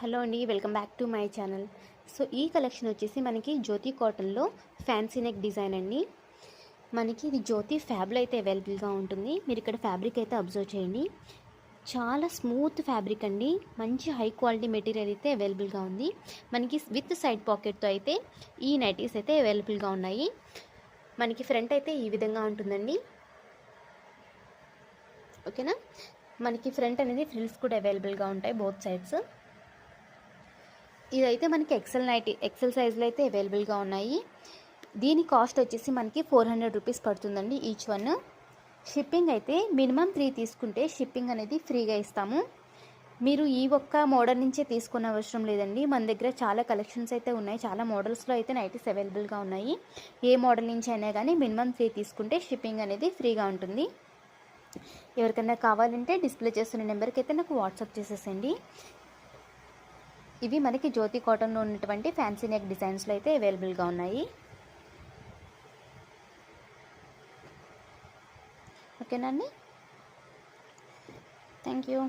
Hello అండి welcome back to my channel. So ఈ collection వచ్చేసి మనకి జ్యోతి కాటన్లో ఫ్యాన్సీ నెక్ డిజైన్ అండి. మనకి ఇది జ్యోతి ఫ్యాబ్లో అయితే అవైలబుల్గా ఉంటుంది. మీరు ఇక్కడ ఫ్యాబ్రిక్ అయితే అబ్జర్వ్ చేయండి. చాలా స్మూత్ ఫ్యాబ్రిక్ అండి. మంచి హై క్వాలిటీ మెటీరియల్ అయితే అవైలబుల్గా ఉంది. మనకి విత్ సైడ్ పాకెట్తో అయితే ఈ నైటీస్ అయితే అవైలబుల్గా ఉన్నాయి. మనకి ఫ్రంట్ అయితే ఈ విధంగా ఉంటుందండి. ఓకేనా? మనకి ఫ్రంట్ అనేది ఫ్రిల్స్ కూడా అవైలబుల్గా ఉంటాయి బోత్ సైడ్స్. ఇదైతే మనకి ఎక్సెల్ నైటీ ఎక్సెల్ సైజులో అయితే అవైలబుల్గా ఉన్నాయి. దీని కాస్ట్ వచ్చేసి మనకి ఫోర్ హండ్రెడ్ రూపీస్ పడుతుందండి ఈచ్ వన్ షిప్పింగ్ అయితే మినిమం త్రీ తీసుకుంటే షిప్పింగ్ అనేది ఫ్రీగా ఇస్తాము. మీరు ఈ ఒక్క మోడల్ నుంచే తీసుకున్న అవసరం లేదండి. మన దగ్గర చాలా కలెక్షన్స్ అయితే ఉన్నాయి. చాలా మోడల్స్లో అయితే నైటీస్ అవైలబుల్గా ఉన్నాయి. ఏ మోడల్ నుంచి అయినా కానీ మినిమం త్రీ తీసుకుంటే షిప్పింగ్ అనేది ఫ్రీగా ఉంటుంది. ఎవరికైనా కావాలంటే డిస్ప్లే చేస్తున్న నెంబర్కి అయితే నాకు వాట్సాప్ చేసేసండి ఇవి మనకి జ్యోతి కాటన్లో ఉన్నటువంటి ఫ్యాన్సీ నెక్ డిజైన్స్లో అయితే అవైలబుల్గా ఉన్నాయి. ఓకేనా అండి? Thank you